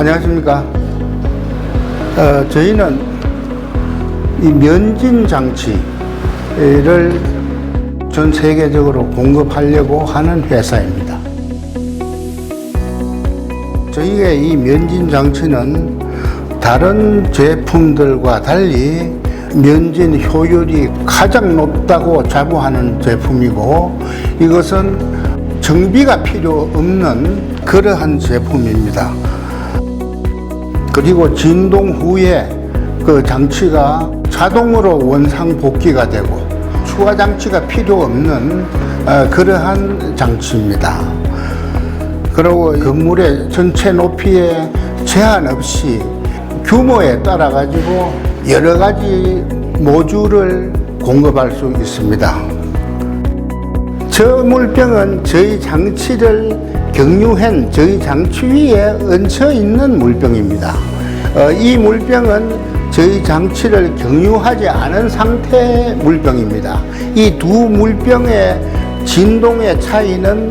안녕하십니까. 어, 저희는 이 면진 장치를 전 세계적으로 공급하려고 하는 회사입니다. 저희의 이 면진 장치는 다른 제품들과 달리 면진 효율이 가장 높다고 자부하는 제품이고 이것은 정비가 필요 없는 그러한 제품입니다. 그리고 진동 후에 그 장치가 자동으로 원상 복귀가 되고 추가 장치가 필요 없는 어, 그러한 장치입니다. 그리고 건물의 전체 높이에 제한 없이 규모에 따라 가지고 여러 가지 모듈을 공급할 수 있습니다. 저 물병은 저희 장치를 경유한 저희 장치 위에 얹혀 있는 물병입니다. 어, 이 물병은 저희 장치를 경유하지 않은 상태의 물병입니다. 이 두 물병의 진동의 차이는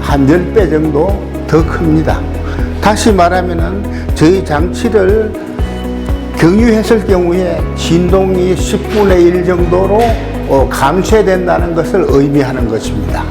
한 10배 정도 더 큽니다. 다시 말하면은 저희 장치를 경유했을 경우에 진동이 10분의 1 정도로 어, 감쇄된다는 것을 의미하는 것입니다.